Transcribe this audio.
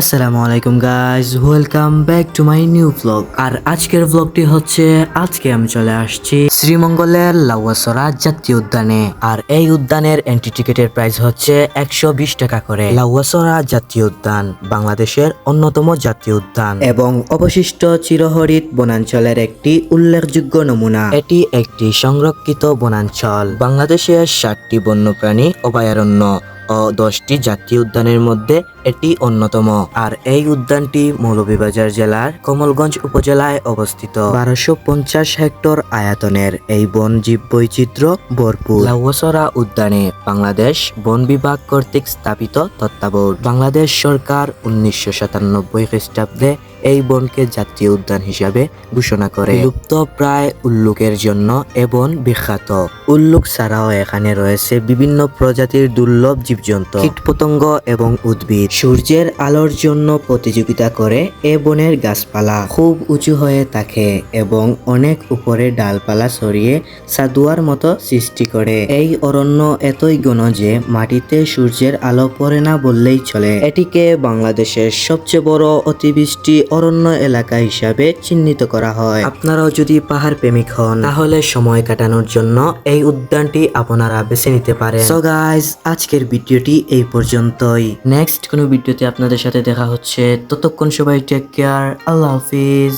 আসসালামু আলাইকুম guys welcome back to my new blog আর আজকের ব্লগটি হচ্ছে, আজকে আমি চলে আসছি শ্রীমঙ্গলের লাউয়াসরা জাতীয় উদ্যানে। আর এই উদ্যানের এন্ট্রি টিকিটের প্রাইস হচ্ছে একশো বিশ টাকা করে। লাউয়াসরা জাতীয় উদ্যান, বাংলাদেশের অন্যতম জাতীয় উদ্যান। এবং অবশিষ্ট চিরহরিত বনাঞ্চলের একটি উল্লেখযোগ্য নমুনা। এটি একটি সংরক্ষিত বনাঞ্চল। বাংলাদেশের ষাটটি বন্যপ্রাণী অভয়ারণ্য। ও দশটি জাতীয় উদ্যানের মধ্যে এটি অন্যতম। আর এই উদ্যানটি মৌলভীবাজার জেলার কমলগঞ্জ উপজেলায় অবস্থিত। বারোশো পঞ্চাশ হেক্টর আয়তনের এই বন জীব বৈচিত্র্য ভরপুর। লাউসরা উদ্যানে বাংলাদেশ বন বিভাগ কর্তৃক স্থাপিত তত্ত্বাবধান। বাংলাদেশ সরকার উনিশশো সাতানব্বই খ্রিস্টাব্দে এই বনকে জাতীয় উদ্যান হিসাবে ঘোষণা করে। লুপ্ত প্রায় উল্লুকের জন্য এ বন বিখ্যাত। উল্লুক ছাড়াও এখানে রয়েছে বিভিন্ন প্রজাতির দুর্লভ জীবজন্তু। কীটপতঙ্গ এবং উদ্ভিদ। সূর্যের আলোর জন্য প্রতিযোগিতা করে এ বনের গাছপালা। খুব উঁচু হয়ে থাকে এবং অনেক উপরে ডালপালা ছড়িয়ে সাদুয়ার মতো সৃষ্টি করে। এই অরণ্য এতই ঘন যে মাটিতে সূর্যের আলো পড়ে না বললেই চলে। এটিকে বাংলাদেশের সবচেয়ে বড় অতিবৃষ্টি অরণ্য এলাকা হিসাবে চিহ্নিত করা হয়। আপনারাও যদি পাহাড় প্রেমিক হন, তাহলে সময় কাটানোর জন্য এই উদ্যানটি আপনারা বেছে নিতে পারেন। সো গাইজ আজকের ভিডিওটি এই পর্যন্তই। নেক্সট কোনো ভিডিওতে আপনাদের সাথে দেখা হচ্ছে। ততক্ষণ সবাই টেক কেয়ার আল্লাহ হাফিজ।